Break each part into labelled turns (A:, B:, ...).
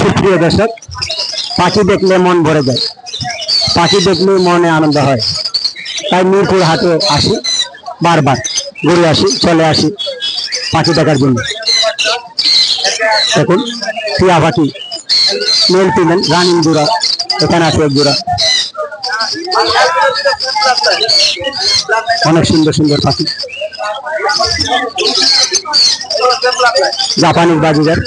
A: সুপ্রিয় দর্শক, পাখি দেখলে মন ভরে যায়। পাখি দেখলে মনে আনন্দ হয়। তাই মিরপুর হাটে আসি, বারবার ঘুরে আসি, চলে আসি পাখি দেখার জন্য। দেখুন, টিয়া পাখি মেল ফিমেল রানিং জোড়া এখানে আছে এক জোড়া অনেক সুন্দর সুন্দর পাখি। জাপানির বাজিগার।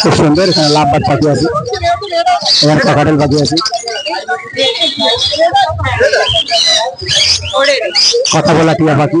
A: খুব সুন্দর, এখানে লাভবার পাখি আছে। এখানে কাকাটেল পাখি আছে। কথা বলা টিয়া পাখি